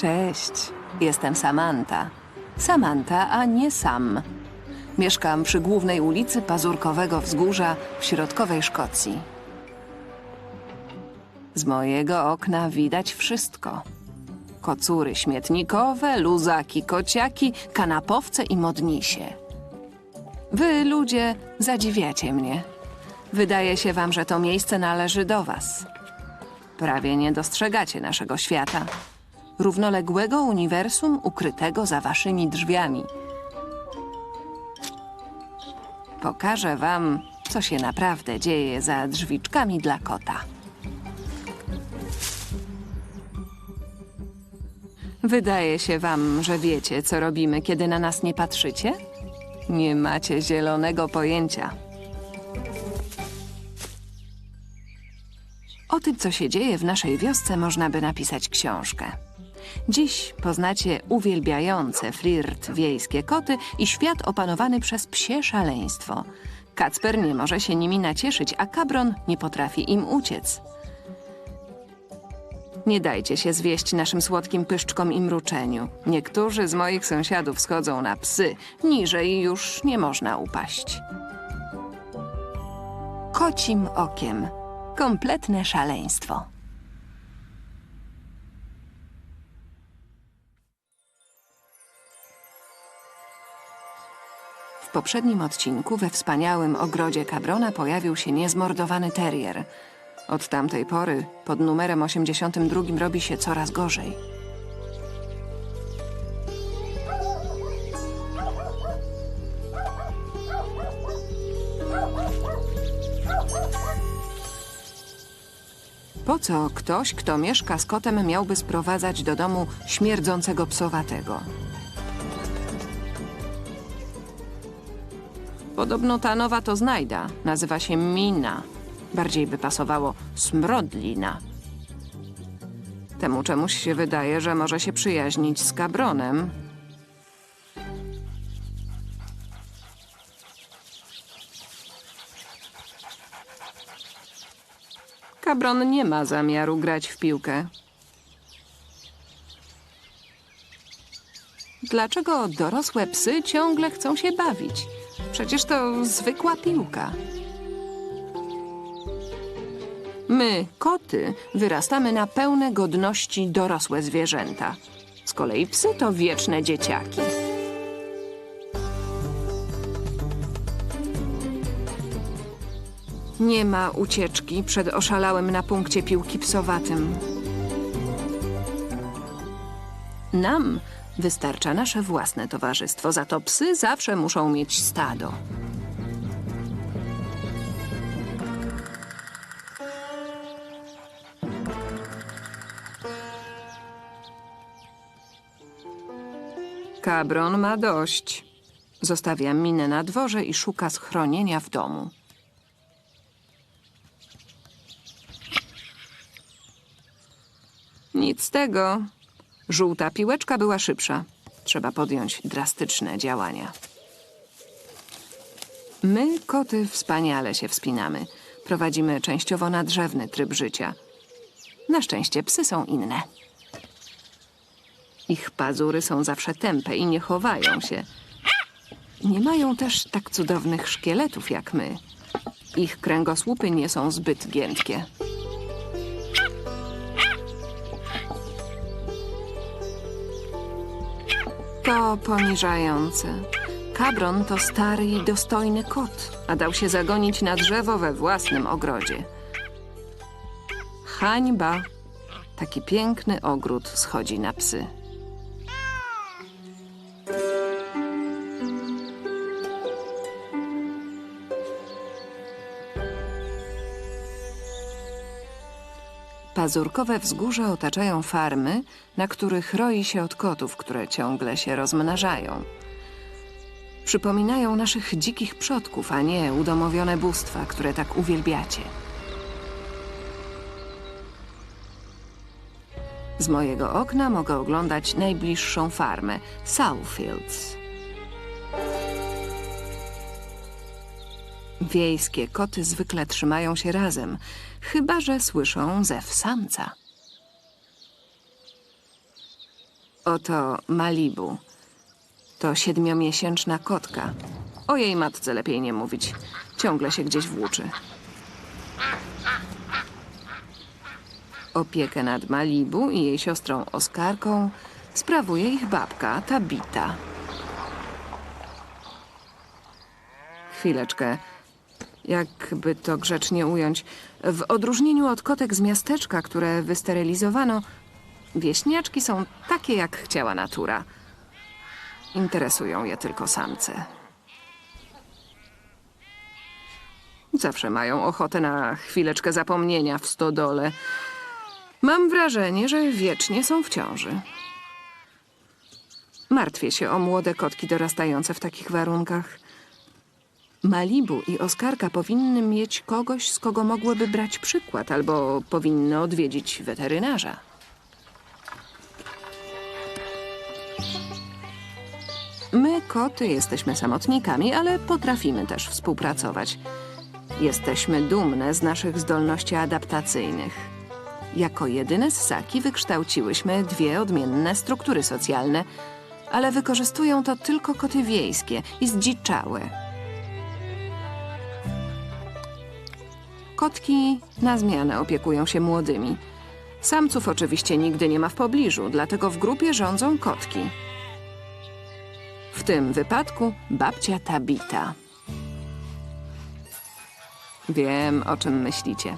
Cześć, jestem Samantha. Samantha, a nie Sam. Mieszkam przy głównej ulicy Pazurkowego Wzgórza w środkowej Szkocji. Z mojego okna widać wszystko. Kocury śmietnikowe, luzaki, kociaki, kanapowce i modnisie. Wy, ludzie, zadziwiacie mnie. Wydaje się wam, że to miejsce należy do was. Prawie nie dostrzegacie naszego świata. Równoległego uniwersum ukrytego za waszymi drzwiami. Pokażę wam, co się naprawdę dzieje za drzwiczkami dla kota. Wydaje się wam, że wiecie, co robimy, kiedy na nas nie patrzycie? Nie macie zielonego pojęcia. O tym, co się dzieje w naszej wiosce, można by napisać książkę. Dziś poznacie uwielbiające flirt wiejskie koty i świat opanowany przez psie szaleństwo. Kacper nie może się nimi nacieszyć, a Kabron nie potrafi im uciec. Nie dajcie się zwieść naszym słodkim pyszczkom i mruczeniu. Niektórzy z moich sąsiadów schodzą na psy, niżej już nie można upaść. Kocim okiem. Kompletne szaleństwo. W poprzednim odcinku we wspaniałym ogrodzie Cabrona pojawił się niezmordowany terrier. Od tamtej pory pod numerem 82 robi się coraz gorzej. Po co ktoś, kto mieszka z kotem, miałby sprowadzać do domu śmierdzącego psowatego? Podobno ta nowa to znajda. Nazywa się Mina. Bardziej by pasowało smrodlina. Temu czemuś się wydaje, że może się przyjaźnić z Kabronem. Kabron nie ma zamiaru grać w piłkę. Dlaczego dorosłe psy ciągle chcą się bawić? Przecież to zwykła piłka. My, koty, wyrastamy na pełne godności dorosłe zwierzęta. Z kolei psy to wieczne dzieciaki. Nie ma ucieczki przed oszalałym na punkcie piłki psowatym. Nam wystarcza nasze własne towarzystwo, za to psy zawsze muszą mieć stado. Kabron ma dość. Zostawia minę na dworze i szuka schronienia w domu. Nic z tego. Żółta piłeczka była szybsza. Trzeba podjąć drastyczne działania. My, koty, wspaniale się wspinamy. Prowadzimy częściowo nadrzewny tryb życia. Na szczęście psy są inne. Ich pazury są zawsze tępe i nie chowają się. Nie mają też tak cudownych szkieletów jak my. Ich kręgosłupy nie są zbyt giętkie. To poniżające. Kabron to stary i dostojny kot, a dał się zagonić na drzewo we własnym ogrodzie. Hańba. Taki piękny ogród schodzi na psy. Pazurkowe wzgórza otaczają farmy, na których roi się od kotów, które ciągle się rozmnażają. Przypominają naszych dzikich przodków, a nie udomowione bóstwa, które tak uwielbiacie. Z mojego okna mogę oglądać najbliższą farmę Southfields. Wiejskie koty zwykle trzymają się razem, chyba że słyszą zew samca. Oto Malibu. To siedmiomiesięczna kotka. O jej matce lepiej nie mówić. Ciągle się gdzieś włóczy. Opiekę nad Malibu i jej siostrą Oskarką sprawuje ich babka Tabita. Chwileczkę. Jakby to grzecznie ująć. W odróżnieniu od kotek z miasteczka, które wysterylizowano, wieśniaczki są takie, jak chciała natura. Interesują je tylko samce. Zawsze mają ochotę na chwileczkę zapomnienia w stodole. Mam wrażenie, że wiecznie są w ciąży. Martwię się o młode kotki dorastające w takich warunkach. Malibu i Oskarka powinny mieć kogoś, z kogo mogłyby brać przykład, albo powinny odwiedzić weterynarza. My, koty, jesteśmy samotnikami, ale potrafimy też współpracować. Jesteśmy dumne z naszych zdolności adaptacyjnych. Jako jedyne ssaki wykształciłyśmy dwie odmienne struktury socjalne, ale wykorzystują to tylko koty wiejskie i zdziczałe. Kotki na zmianę opiekują się młodymi. Samców oczywiście nigdy nie ma w pobliżu, dlatego w grupie rządzą kotki. W tym wypadku babcia Tabita. Wiem, o czym myślicie.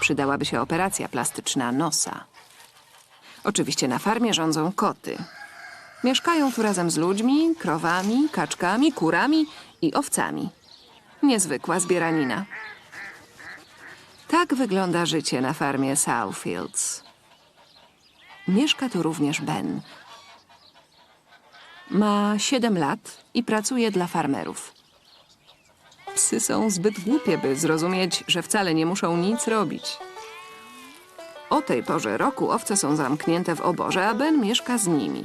Przydałaby się operacja plastyczna nosa. Oczywiście na farmie rządzą koty. Mieszkają tu razem z ludźmi, krowami, kaczkami, kurami i owcami. Niezwykła zbieranina. Tak wygląda życie na farmie Southfields. Mieszka tu również Ben. Ma 7 lat i pracuje dla farmerów. Psy są zbyt głupie, by zrozumieć, że wcale nie muszą nic robić. O tej porze roku owce są zamknięte w oborze, a Ben mieszka z nimi.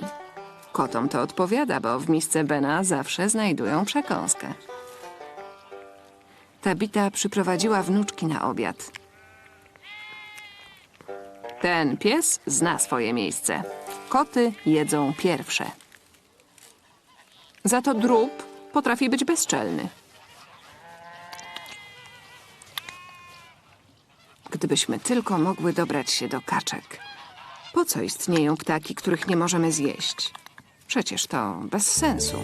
Kotom to odpowiada, bo w misce Bena zawsze znajdują przekąskę. Tabita przyprowadziła wnuczki na obiad. Ten pies zna swoje miejsce. Koty jedzą pierwsze. Za to drób potrafi być bezczelny. Gdybyśmy tylko mogły dobrać się do kaczek. Po co istnieją ptaki, których nie możemy zjeść? Przecież to bez sensu.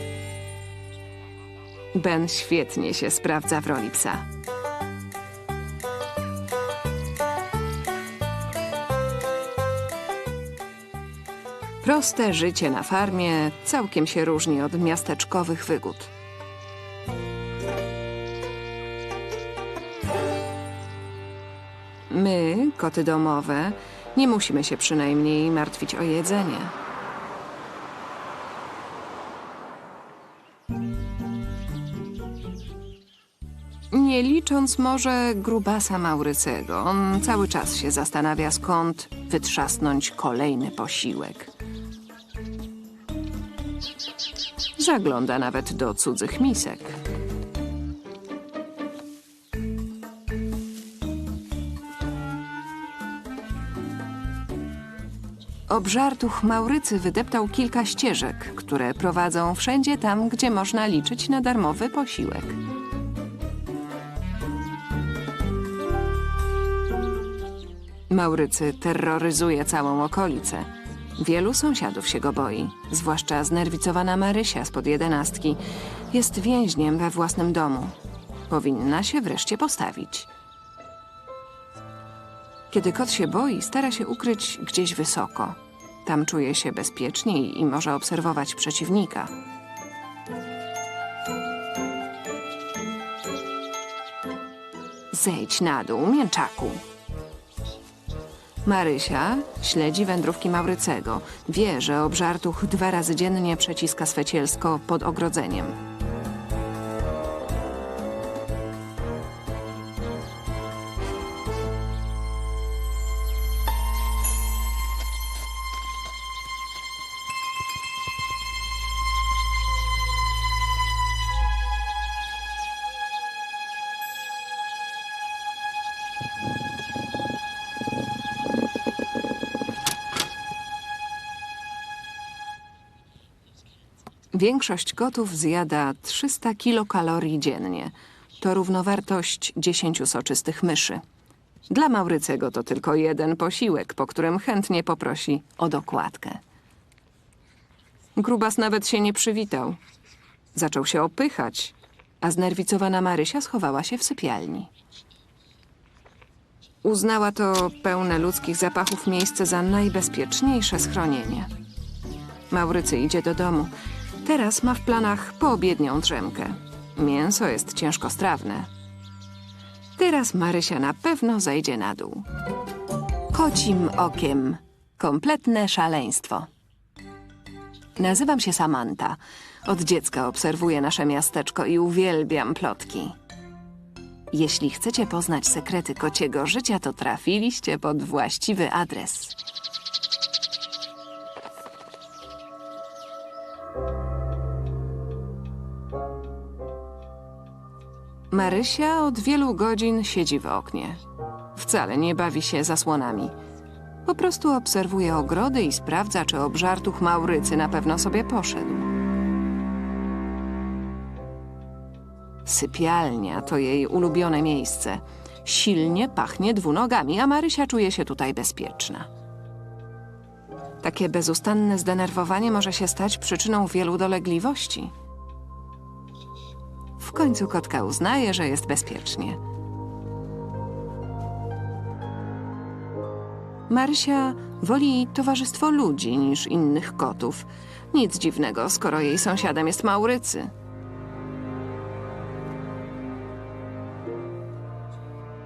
Ben świetnie się sprawdza w roli psa. Proste życie na farmie całkiem się różni od miasteczkowych wygód. My, koty domowe, nie musimy się przynajmniej martwić o jedzenie. Licząc może grubasa Maurycego, on cały czas się zastanawia, skąd wytrzasnąć kolejny posiłek. Zagląda nawet do cudzych misek. Obżartuch Maurycy wydeptał kilka ścieżek, które prowadzą wszędzie tam, gdzie można liczyć na darmowy posiłek. Maurycy terroryzuje całą okolicę. Wielu sąsiadów się go boi, zwłaszcza znerwicowana Marysia spod jedenastki. Jest więźniem we własnym domu. Powinna się wreszcie postawić. Kiedy kot się boi, stara się ukryć gdzieś wysoko. Tam czuje się bezpieczniej i może obserwować przeciwnika. Zejdź na dół, mięczaku. Marysia śledzi wędrówki Maurycego. Wie, że obżartuch dwa razy dziennie przeciska swe cielsko pod ogrodzeniem. Większość kotów zjada 300 kilokalorii dziennie. To równowartość 10 soczystych myszy. Dla Maurycego to tylko jeden posiłek, po którym chętnie poprosi o dokładkę. Grubas nawet się nie przywitał. Zaczął się opychać, a znerwicowana Marysia schowała się w sypialni. Uznała to pełne ludzkich zapachów miejsce za najbezpieczniejsze schronienie. Maurycy idzie do domu. Teraz ma w planach poobiednią drzemkę. Mięso jest ciężkostrawne. Teraz Marysia na pewno zejdzie na dół. Kocim okiem. Kompletne szaleństwo. Nazywam się Samanta. Od dziecka obserwuję nasze miasteczko i uwielbiam plotki. Jeśli chcecie poznać sekrety kociego życia, to trafiliście pod właściwy adres. Marysia od wielu godzin siedzi w oknie. Wcale nie bawi się zasłonami. Po prostu obserwuje ogrody i sprawdza, czy obżartuch Maurycy na pewno sobie poszedł. Sypialnia to jej ulubione miejsce. Silnie pachnie dwunogami, a Marysia czuje się tutaj bezpieczna. Takie bezustanne zdenerwowanie może się stać przyczyną wielu dolegliwości. Końcu kotka uznaje, że jest bezpiecznie. Marysia woli towarzystwo ludzi niż innych kotów. Nic dziwnego, skoro jej sąsiadem jest Maurycy.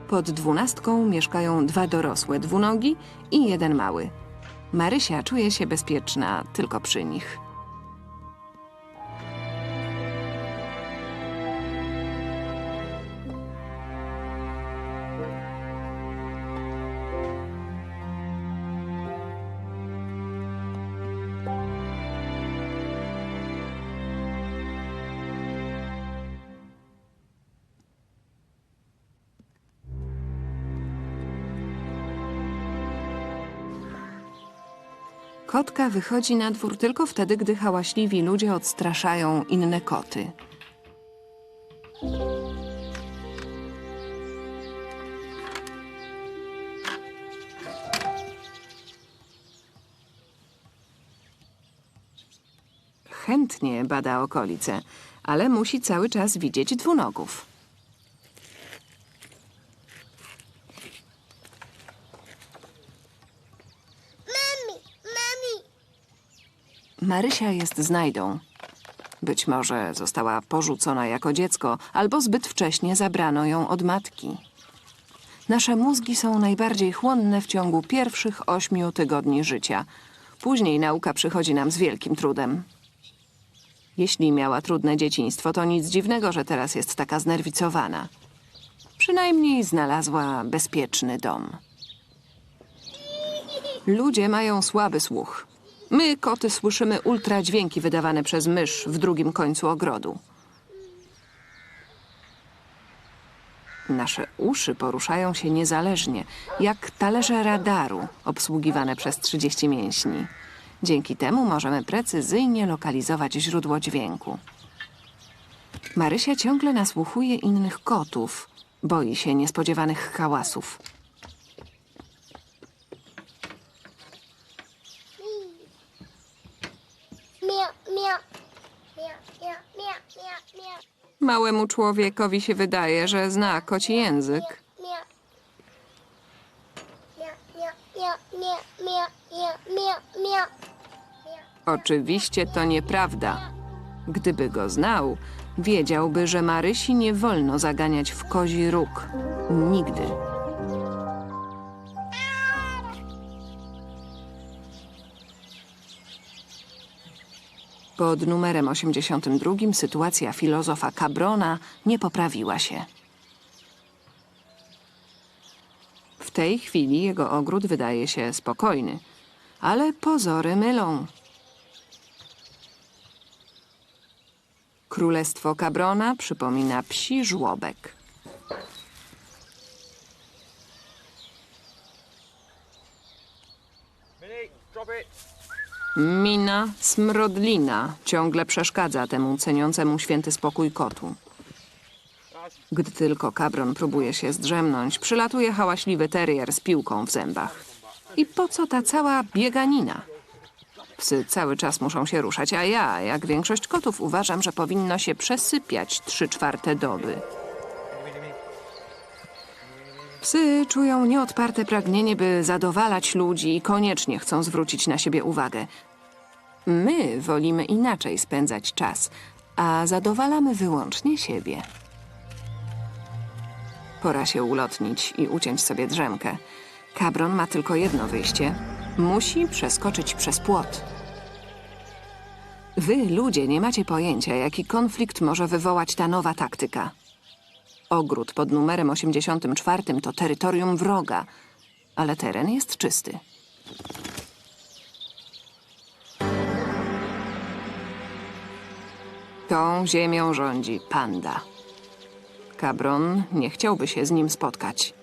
Pod dwunastką mieszkają dwa dorosłe dwunogi i jeden mały. Marysia czuje się bezpieczna tylko przy nich. Kotka wychodzi na dwór tylko wtedy, gdy hałaśliwi ludzie odstraszają inne koty. Chętnie bada okolice, ale musi cały czas widzieć dwunogów. Marysia jest znajdą. Być może została porzucona jako dziecko, albo zbyt wcześnie zabrano ją od matki. Nasze mózgi są najbardziej chłonne w ciągu pierwszych ośmiu tygodni życia. Później nauka przychodzi nam z wielkim trudem. Jeśli miała trudne dzieciństwo, to nic dziwnego, że teraz jest taka znerwicowana. Przynajmniej znalazła bezpieczny dom. Ludzie mają słaby słuch. My, koty, słyszymy ultradźwięki wydawane przez mysz w drugim końcu ogrodu. Nasze uszy poruszają się niezależnie, jak talerze radaru obsługiwane przez 30 mięśni. Dzięki temu możemy precyzyjnie lokalizować źródło dźwięku. Marysia ciągle nasłuchuje innych kotów. Boi się niespodziewanych hałasów. Małemu człowiekowi się wydaje, że zna koci język. Oczywiście to nieprawda. Gdyby go znał, wiedziałby, że Marysi nie wolno zaganiać w kozi róg. Nigdy. Pod numerem 82 sytuacja filozofa Cabrona nie poprawiła się. W tej chwili jego ogród wydaje się spokojny, ale pozory mylą. Królestwo Cabrona przypomina psi żłobek. Drop it. Mina smrodlina ciągle przeszkadza temu ceniącemu święty spokój kotu. Gdy tylko kabron próbuje się zdrzemnąć, przylatuje hałaśliwy terrier z piłką w zębach. I po co ta cała bieganina? Psy cały czas muszą się ruszać, a ja, jak większość kotów, uważam, że powinno się przesypiać trzy czwarte doby. Psy czują nieodparte pragnienie, by zadowalać ludzi i koniecznie chcą zwrócić na siebie uwagę. My wolimy inaczej spędzać czas, a zadowalamy wyłącznie siebie. Pora się ulotnić i uciąć sobie drzemkę. Kabron ma tylko jedno wyjście. Musi przeskoczyć przez płot. Wy, ludzie, nie macie pojęcia, jaki konflikt może wywołać ta nowa taktyka. Ogród pod numerem 84 to terytorium wroga, ale teren jest czysty. Tą ziemią rządzi panda. Kabron nie chciałby się z nim spotkać.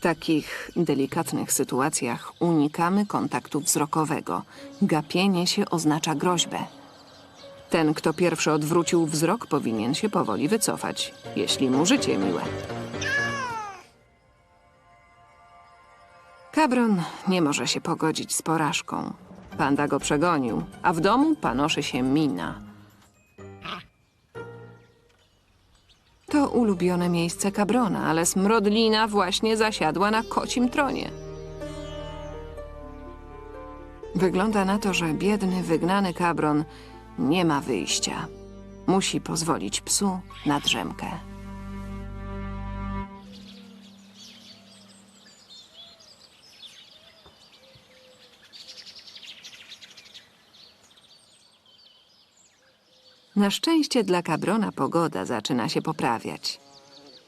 Takich delikatnych sytuacjach unikamy kontaktu wzrokowego. Gapienie się oznacza groźbę. Ten, kto pierwszy odwrócił wzrok, powinien się powoli wycofać, jeśli mu życie miłe. Kabron nie może się pogodzić z porażką. Panda go przegonił, a w domu panoszy się mina. To ulubione miejsce Kabrona, ale smrodlina właśnie zasiadła na kocim tronie. Wygląda na to, że biedny, wygnany Kabron nie ma wyjścia. Musi pozwolić psu na drzemkę. Na szczęście dla Kabrona pogoda zaczyna się poprawiać.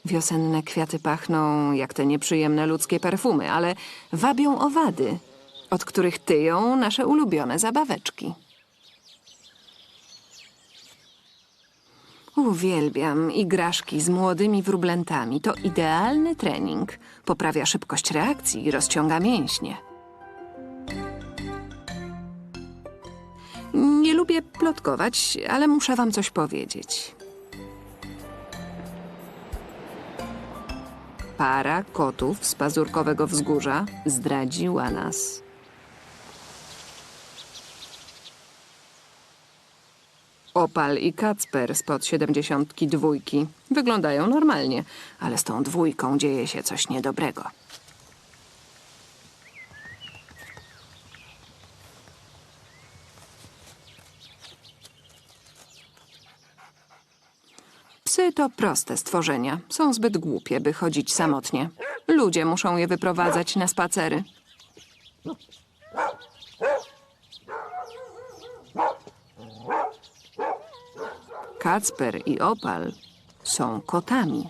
Wiosenne kwiaty pachną jak te nieprzyjemne ludzkie perfumy, ale wabią owady, od których tyją nasze ulubione zabaweczki. Uwielbiam igraszki z młodymi wróblętami. To idealny trening. Poprawia szybkość reakcji i rozciąga mięśnie. Lubię plotkować, ale muszę wam coś powiedzieć. Para kotów z pazurkowego wzgórza zdradziła nas. Opal i Kacper spod siedemdziesiątki dwójki wyglądają normalnie, ale z tą dwójką dzieje się coś niedobrego. To proste stworzenia. Są zbyt głupie, by chodzić samotnie. Ludzie muszą je wyprowadzać na spacery. Kacper i Opal są kotami,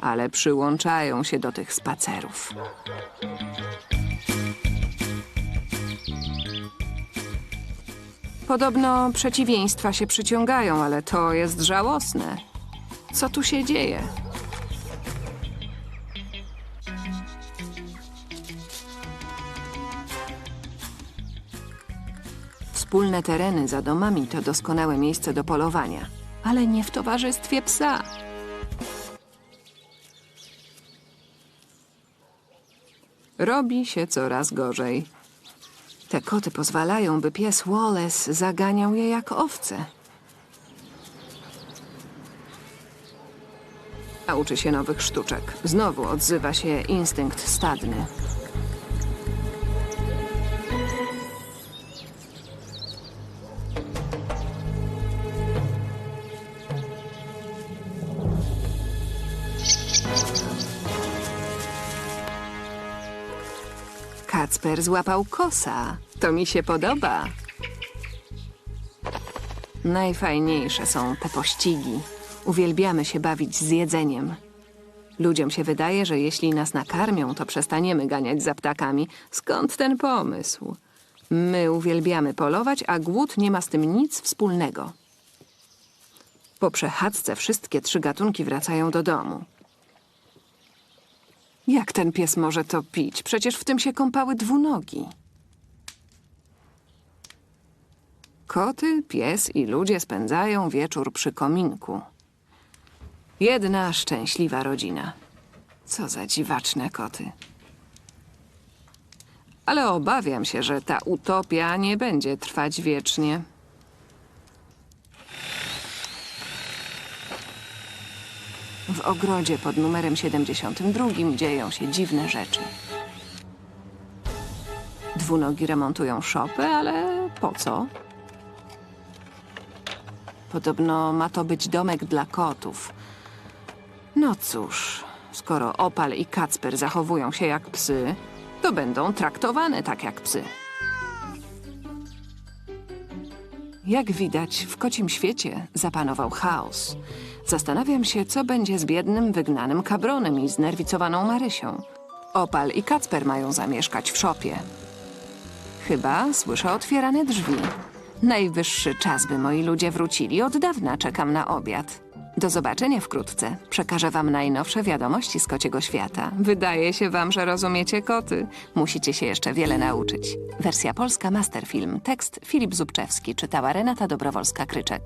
ale przyłączają się do tych spacerów. Podobno przeciwieństwa się przyciągają, ale to jest żałosne. Co tu się dzieje? Wspólne tereny za domami to doskonałe miejsce do polowania, ale nie w towarzystwie psa. Robi się coraz gorzej. Te koty pozwalają, by pies Wallace zaganiał je jak owce. A uczy się nowych sztuczek. Znowu odzywa się instynkt stadny. Kacper złapał kosa. To mi się podoba. Najfajniejsze są te pościgi. Uwielbiamy się bawić z jedzeniem. Ludziom się wydaje, że jeśli nas nakarmią, to przestaniemy ganiać za ptakami. Skąd ten pomysł? My uwielbiamy polować, a głód nie ma z tym nic wspólnego. Po przechadzce wszystkie trzy gatunki wracają do domu. Jak ten pies może to pić? Przecież w tym się kąpały dwunogi. Koty, pies i ludzie spędzają wieczór przy kominku. Jedna szczęśliwa rodzina. Co za dziwaczne koty. Ale obawiam się, że ta utopia nie będzie trwać wiecznie. W ogrodzie pod numerem 72 dzieją się dziwne rzeczy. Dwunogi remontują szopę, ale po co? Podobno ma to być domek dla kotów. No cóż, skoro Opal i Kacper zachowują się jak psy, to będą traktowane tak jak psy. Jak widać, w kocim świecie zapanował chaos. Zastanawiam się, co będzie z biednym, wygnanym kabronem i znerwicowaną Marysią. Opal i Kacper mają zamieszkać w szopie. Chyba słyszę otwierane drzwi. Najwyższy czas, by moi ludzie wrócili. Od dawna czekam na obiad. Do zobaczenia wkrótce. Przekażę wam najnowsze wiadomości z kociego świata. Wydaje się wam, że rozumiecie koty. Musicie się jeszcze wiele nauczyć. Wersja polska Masterfilm. Tekst Filip Zubczewski. Czytała Renata Dobrowolska-Kryczek.